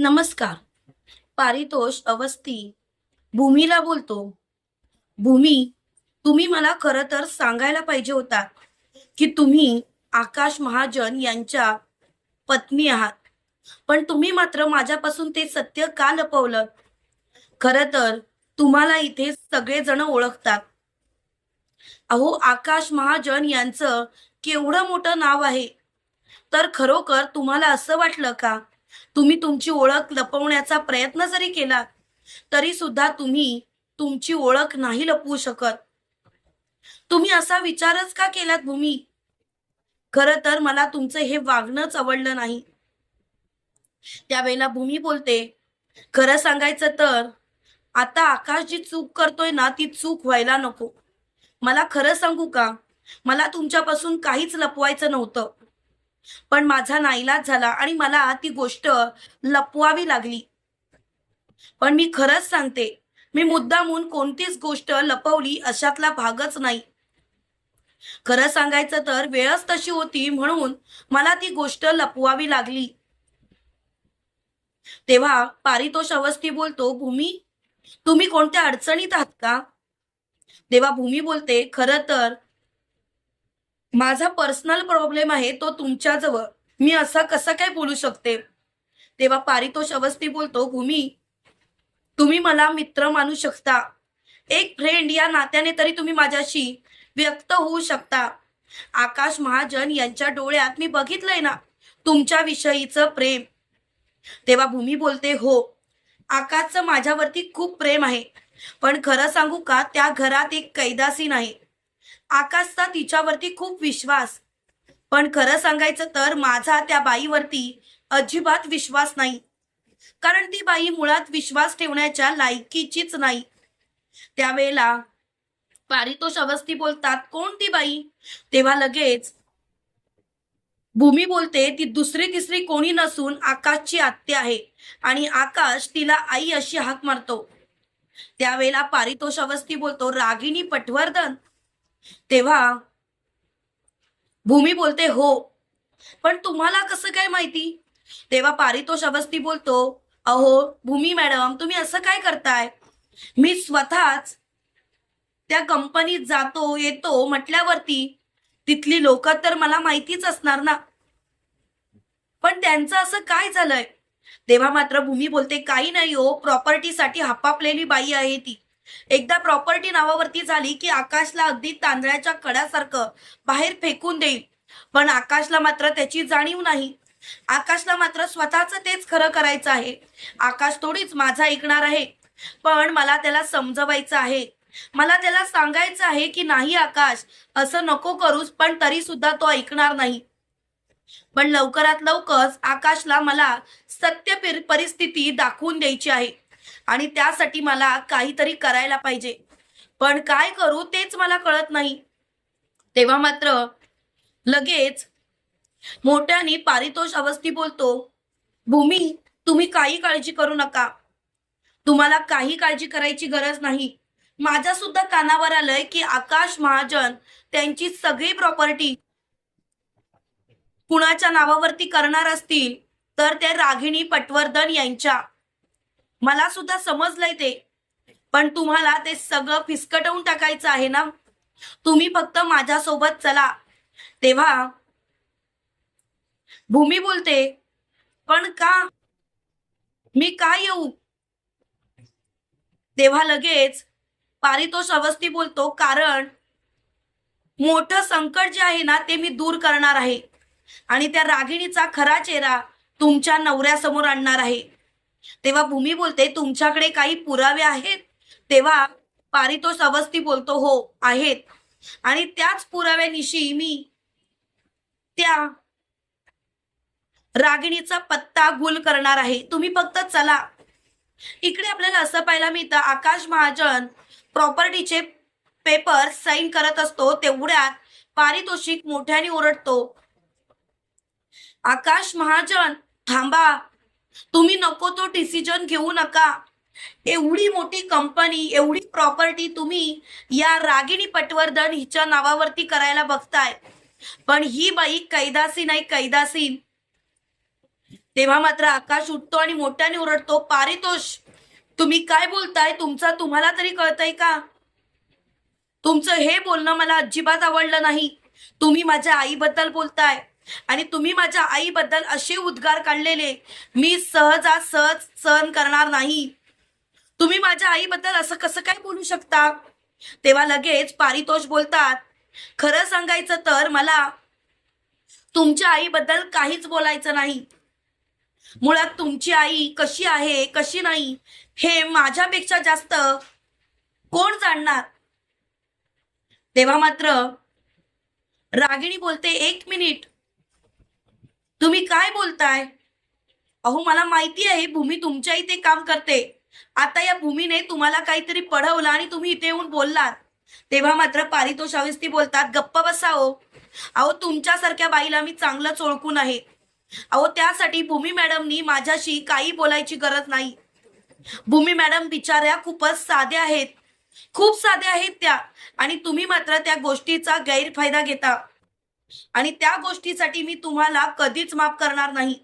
नमस्कार. पारितोष अवस्थी. भूमीला बोलतो. भूमी तुम्ही मला खरं तर सांगायला पाहिजे होता की तुम्ही आकाश महाजन यांच्या पत्नी आहात. पण तुम्ही मात्र माझ्यापासून ते सत्य का लपवलं? खरं तर तुम्हाला इथे सगळेजण ओळखतात. अहो आकाश महाजन यांचं केवढं मोठं नाव आहे. तर खरोखर तुम्हाला असं वाटलं का? तुम्ही तुमची ओळख लपवण्याचा प्रयत्न जरी केला तरी सुद्धा तुम्ही तुमची ओळख नाही लपवू शकत. तुम्ही असा विचारच का केलात भूमी? खरं तर मला तुमचं हे वागणंच आवडलं नाही. त्यावेळेला भूमी बोलते खरं सांगायचं तर आता आकाश जी चूक करतोय ना ती चूक व्हायला नको. मला खरं सांगू का? मला तुमच्यापासून काहीच लपवायचं नव्हतं. पण माझा नाईलाज झाला आणि मला ती गोष्ट लपवावी लागली. पण मी खरंच सांगते मी मुद्दामून कोणतीच गोष्ट लपवली अशातला भागच नाही. खरं सांगायचं तर वेळच तशी होती म्हणून मला ती गोष्ट लपवावी लागली. तेव्हा पारितोष अवस्थी बोलतो भूमी तुम्ही कोणत्या अडचणीत आहात का? तेव्हा भूमी बोलते खरं तर माझा पर्सनल प्रॉब्लेम आहे तो तुमच्याजवळ. मी असा कसा काय बोलू शकते? तेव्हा पारितोष अवस्थी बोलतो भूमी तुम्ही मला मित्र मानू शकता. एक फ्रेंड या नात्याने तरी तुम्ही माझ्याशी व्यक्त होऊ शकता. आकाश महाजन यांच्या डोळ्यात मी बघितलंय ना तुमच्या विषयीचं प्रेम. तेव्हा भूमी बोलते हो आकाशचं माझ्यावरती खूप प्रेम आहे. पण खरं सांगू का त्या घरात एक कैदासीन आहे आकाशचा तिच्यावरती खूप विश्वास. पण खरं सांगायचं तर माझा त्या बाईवरती अजिबात विश्वास नाही. कारण ती बाई मुळात विश्वास ठेवण्याच्या लायकीचीच नाही. त्यावेळेला पारितोष अवस्थी बोलतात कोण ती बाई? तेव्हा लगेच भूमी बोलते ती दुसरी तिसरी कोणी नसून आकाशची आत्या आहे आणि आकाश तिला आई अशी हाक मारतो. त्यावेळेला पारितोष अवस्थी बोलतो रागिनी पटवर्धन तेव्हा भूमी बोलते हो. पण तुम्हाला कसं काय माहिती? तेव्हा पारितोष अवस्थी बोलतो अहो भूमी मॅडम तुम्ही असं काय करताय? मी स्वतःच त्या कंपनीत जातो येतो म्हटल्यावरती तिथली लोक तर मला माहितीच असणार ना. पण त्यांचं असं काय झालंय? तेव्हा मात्र भूमी बोलते काही नाही हो प्रॉपर्टीसाठी हापापलेली बाई आहे ती. एकदा प्रॉपर्टी नावावरती झाली की आकाशला अगदी तांदळाच्या कड्यासारखं बाहेर फेकून देईल. पण आकाशला मात्र त्याची जाणीव नाही. आकाशला मात्र स्वतःच तेच खरं करायचं आहे. आकाश थोडीच माझा ऐकणार आहे. पण मला त्याला समजवायचं आहे. मला त्याला सांगायचं आहे की नाही आकाश असं नको करूस पण तरी सुद्धा तो ऐकणार नाही. पण लवकरात लवकर आकाशला मला सत्य परिस्थिती दाखवून द्यायची आहे. आणि त्यासाठी मला काहीतरी करायला पाहिजे. पण काय करू तेच मला कळत नाही. तेव्हा मात्र लगेच मोठ्याने पारितोष अवस्थी बोलतो भूमी तुम्ही काही काळजी करू नका. तुम्हाला काही काळजी करायची गरज नाही. माझ्या सुद्धा कानावर आलंय की आकाश महाजन त्यांची सगळी प्रॉपर्टी कुणाच्या नावावरती करणार असतील तर ते रागिणी पटवर्धन यांच्या मला सुद्धा समजलंय ते. पण तुम्हाला ते सगळं फिसकटवून टाकायचं आहे ना? तुम्ही फक्त माझ्यासोबत चला. तेव्हा भूमी बोलते पण का? मी का येऊ? तेव्हा लगेच पारितोष अवस्थी बोलतो कारण मोठं संकट जे आहे ना ते मी दूर करणार आहे. आणि त्या रागिणीचा खरा चेहरा तुमच्या नवऱ्यासमोर आणणार आहे. तेव्हा भूमी बोलते तुमच्याकडे काही पुरावे आहेत? तेव्हा पारितोष अवस्थी बोलतो हो आहेत. आणि त्याच पुराव्यानिशी मी त्या रागिणीचा पत्ता गुल करणार आहे. तुम्ही फक्त चला. इकडे आपल्याला असं पाहायला मिळतं आकाश महाजन प्रॉपर्टीचे पेपर साईन करत असतो तेवढ्यात पारितोषिक मोठ्याने ओरडतो. आकाश महाजन थांबा तुम्ही नको तो डिसिजन घेऊ नका. एवढी मोठी कंपनी एवढी प्रॉपर्टी तुम्ही या रागिणी पटवर्धन हिच्या नावावरती करायला बघताय. पण ही बाई कैदासीन आहे कैदासीन तेव्हा मात्र आकाश उठतो आणि मोठ्याने ओरडतो पारितोष तुम्ही काय बोलताय? तुमचं तुम्हाला तरी कळतंय का? तुमचं हे बोलणं मला अजिबात आवडलं नाही. तुम्ही माझ्या आईबद्दल बोलताय. आणि तुम्ही माझ्या आईबद्दल असे उद्गार काढलेले मी सहजासहज सहन करणार नाही. तुम्ही माझ्या आईबद्दल असं कसं काय बोलू शकता? तेव्हा लगेच पारितोष बोलतात खरं सांगायचं तर मला तुमच्या आईबद्दल काहीच बोलायचं नाही. मुळात तुमची आई कशी आहे कशी नाही हे माझ्यापेक्षा जास्त कोण जाणणार? तेव्हा मात्र रागिणी बोलते एक मिनिट तुम्ही काय बोलताय? अहो मला माहिती आहे भूमी तुमच्या इथे काम करते. आता या भूमीने तुम्हाला काहीतरी पढवलं आणि तुम्ही इथे येऊन बोललात. तेव्हा मात्र पारितोष अवस्थी बोलतात गप्प बसाओ हो. अहो तुमच्यासारख्या बाईला मी चांगलंच ओळखून आहे. अहो त्यासाठी भूमी मॅडमनी माझ्याशी काही बोलायची गरज नाही. भूमी मॅडम बिचाऱ्या खूपच साध्या आहेत. खूप साध्या आहेत त्या. आणि तुम्ही मात्र त्या गोष्टीचा गैरफायदा घेता. आणि त्या गोष्टीसाठी मी तुम्हाला कधीच माफ करणार नाही.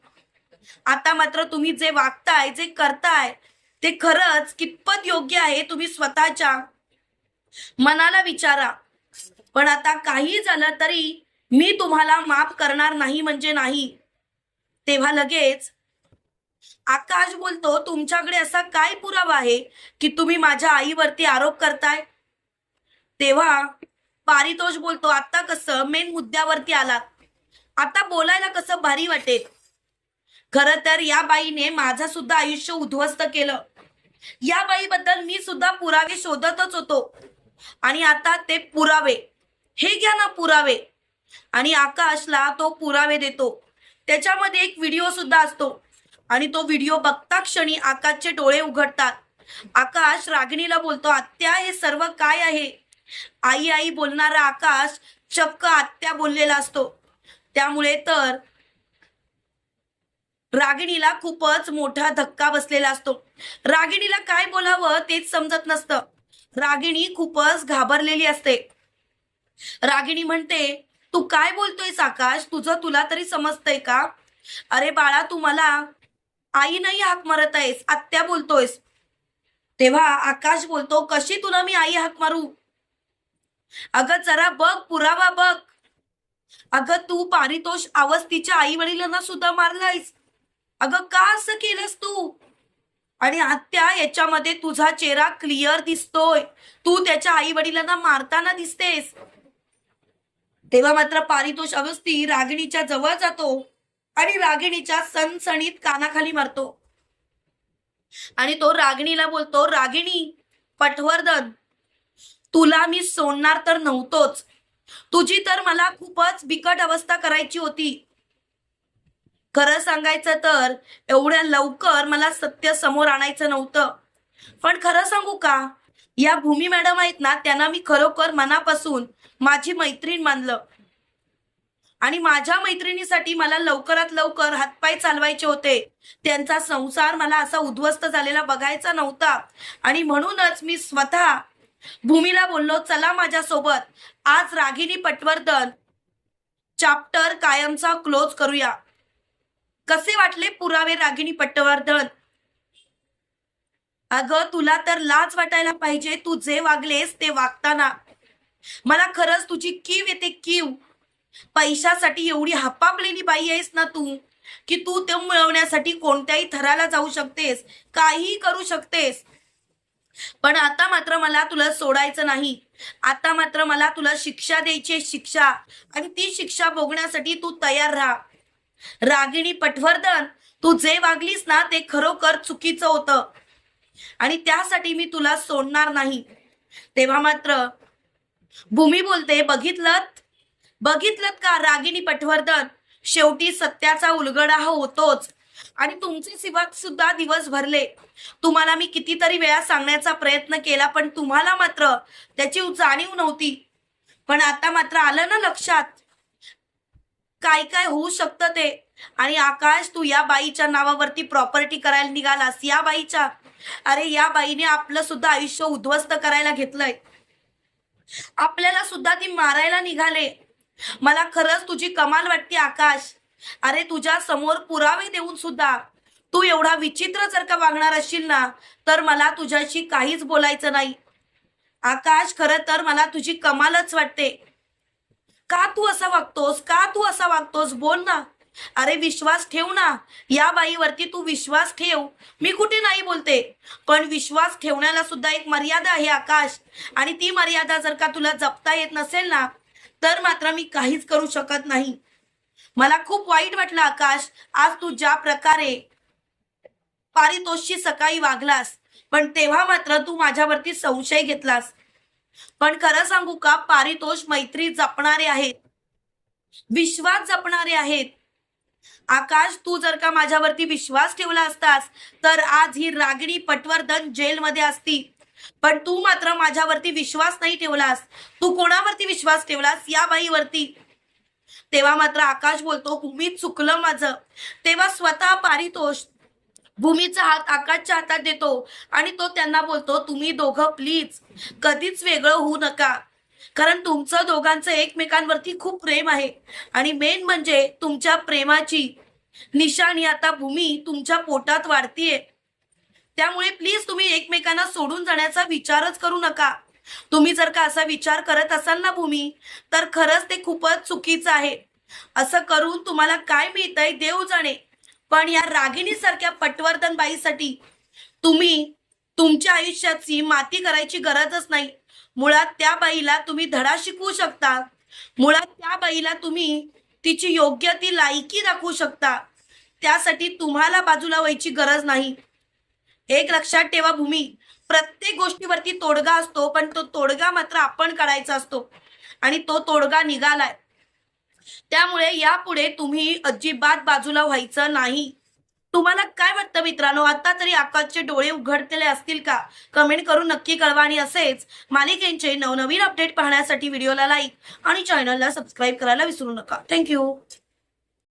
आता मात्र तुम्ही जे वागताय जे करताय ते खरंच कितपत योग्य आहे तुम्ही स्वतःच्या मनाला विचारा. पण आता काही झालं तरी मी तुम्हाला माफ करणार नाही म्हणजे नाही. तेव्हा लगेच आकाश बोलतो तुमच्याकडे असा काय पुरावा आहे की तुम्ही माझ्या आईवरती आरोप करताय? तेव्हा पारितोष बोलतो. आता कसं मेन मुद्द्यावरती आला. आता बोलायला कसं भारी वाटेल. खर तर या बाईने माझं सुद्धा आयुष्य उद्ध्वस्त केलं. या बाईबद्दल मी सुद्धा पुरावे शोधतच होतो. आणि आता ते पुरावे. हे घ्या ना पुरावे. आणि आकाशला तो पुरावे देतो. त्याच्यामध्ये एक व्हिडिओ सुद्धा असतो. आणि तो व्हिडिओ बघता क्षणी आकाशचे डोळे उघडतात. आकाश रागिणीला बोलतो आत्या हे सर्व काय आहे? आई आई बोलणारा आकाश चक्क आत्या बोललेला असतो. त्यामुळे तर रागिणीला खूपच मोठा धक्का बसलेला असतो. रागिणीला काय बोलावं तेच समजत नसतं. रागिणी खूपच घाबरलेली असते. रागिणी म्हणते तू काय बोलतोयस आकाश? तुझं तुला तरी समजतंय का? अरे बाळा तू मला आई नाही हाक मारत आहेस आत्या बोलतोयस. तेव्हा आकाश बोलतो कशी तुला मी आई हाक मारू? अगं जरा बघ पुरावा बघ. अगं तू पारितोष अवस्थीच्या आई वडिलांना सुद्धा मारलायस. अगं का असं केलंस तू? आणि आत्या याच्यामध्ये तुझा चेहरा क्लिअर दिसतोय. तू त्याच्या आई वडिलांना मारताना दिसतेस. तेव्हा मात्र पारितोष अवस्थी रागिणीच्या जवळ जातो आणि रागिणीच्या सणसणीत कानाखाली मारतो. आणि तो रागिणीला बोलतो रागिणी पटवर्धन तुला मी सोडणार तर नव्हतोच. तुझी तर मला खूपच बिकट अवस्था करायची होती. खरं सांगायचं तर एवढ्या लवकर मला सत्य समोर आणायचं नव्हतं. पण खरं सांगू का? या भूमी मॅडम आहेत ना त्यांना मी खरोखर मनापासून माझी मैत्रीण मानलं. आणि माझ्या मैत्रिणीसाठी मला लवकरात लवकर हातपाय चालवायचे होते. त्यांचा संसार मला असा उद्ध्वस्त झालेला बघायचा नव्हता. आणि म्हणूनच मी स्वतः भूमीला बोललो चला माझ्यासोबत. आज रागिनी पटवर्धन चॅप्टर कायमचा क्लोज करूया. कसे वाटले पुरावे रागिनी पटवर्धन? अगं तुला तर लाज वाटायला पाहिजे. तू जे वागलेस ते वागताना मला खरंच तुझी कीव येते कीव. पैशासाठी एवढी हपापलेली बाई आहेस ना तू की तू ते मिळवण्यासाठी कोणत्याही थराला जाऊ शकतेस. काहीही करू शकतेस. पण आता मात्र मला तुला सोडायचं नाही. आता मात्र मला तुला शिक्षा द्यायची शिक्षा. आणि ती शिक्षा भोगण्यासाठी तू तयार राहा. रागिणी पटवर्धन तू जे वागलीस ना ते खरोखर चुकीचं होतं. आणि त्यासाठी मी तुला सोडणार नाही. तेव्हा मात्र भूमी बोलते बघितलं बघितलं का रागिणी पटवर्धन? शेवटी सत्याचा उलगडा हा होतोच. आणि तुमचे सिवाक सुद्धा दिवस भरले. तुम्हाला मी कितीतरी वेळा सांगण्याचा प्रयत्न केला पण तुम्हाला मात्र त्याची जाणीव नव्हती. पण आता मात्र आलं ना लक्षात. काय काय होऊ शकतं ते? आणि आकाश तू या बाईच्या नावावरती प्रॉपर्टी करायला निघालास या बाईच्या? अरे या बाईने आपलं सुद्धा आयुष्य उद्ध्वस्त करायला घेतलंय. आपल्याला सुद्धा ती मारायला निघाले. मला खरंच तुझी कमाल वाटते आकाश. अरे तुझ्या समोर पुरावे देऊन सुद्धा तू एवढा विचित्र जर का वागणार असशील ना तर मला तुझ्याशी काहीच बोलायचं नाही. आकाश खरं तर मला तुझी कमालच वाटते. का तू असं वागतोस? का तू असा वागतोस? बोल ना. अरे विश्वास ठेव ना. या बाईवरती तू विश्वास ठेव. मी कुठे नाही बोलते. पण विश्वास ठेवण्याला सुद्धा एक मर्यादा आहे आकाश. आणि ती मर्यादा जर का तुला जपता येत नसेल ना तर मात्र मी काहीच करू शकत नाही. मला खूप वाईट वाटलं आकाश. आज तू ज्या प्रकारे पारितोषशी सकाळी वागलास पण तेव्हा मात्र तू माझ्यावरती संशय घेतलास. पण खरं सांगू का पारितोष मैत्री जपणारे आहेत. विश्वास जपणारे आहेत. आकाश तू जर का माझ्यावरती विश्वास ठेवला असतास तर आज ही रागिणी पटवर्धन जेलमध्ये असती. पण तू मात्र माझ्यावरती विश्वास नाही ठेवलास. तू कोणावरती विश्वास ठेवलास? या बाईवरती. तेव्हा मात्र आकाश बोलतो भूमी चुकलं माझं. तेव्हा स्वतः पारितोष भूमीचा हात आकाशच्या हातात देतो आणि तो त्यांना बोलतो तुम्ही दोघं प्लीज कधीच वेगळं होऊ नका. कारण तुमचं दोघांचं एकमेकांवरती खूप प्रेम आहे. आणि मेन म्हणजे तुमच्या प्रेमाची निशाणी आता भूमी तुमच्या पोटात वाढतीये. त्यामुळे प्लीज तुम्ही एकमेकांना सोडून जाण्याचा विचारच करू नका. तुम्ही जर का असा विचार करत असाल ना भूमी तर खरंच ते खूपच चुकीचं आहे. असं करून तुम्हाला काय मिळतंय देव जाणे. पण या रागिणी सारख्या पटवर्धन बाईसाठी तुम्ही तुमच्या आयुष्याची माती करायची गरजच नाही. मुळात त्या बाईला तुम्ही धडा शिकवू शकता. मुळात त्या बाईला तुम्ही तिची योग्य ती लायकी दाखवू शकता. त्यासाठी तुम्हाला बाजूला व्हायची गरज नाही. एक लक्षात ठेवा भूमी प्रत्येक गोष्टीवरती तोडगा असतो पण तो तोडगा मात्र आपण काढायचा असतो. आणि तो तोडगा निघालाय. त्यामुळे यापुढे तुम्ही अजिबात बाजूला व्हायचं नाही. तुम्हाला काय वाटतं मित्रांनो? आता तरी आकाशचे डोळे उघडलेले असतील का? कमेंट करून नक्की कळवा. आणि असेच मालिकेंचे नवनवीन अपडेट पाहण्यासाठी व्हिडिओला लाईक आणि चॅनलला सबस्क्राईब करायला विसरू नका. थँक्यू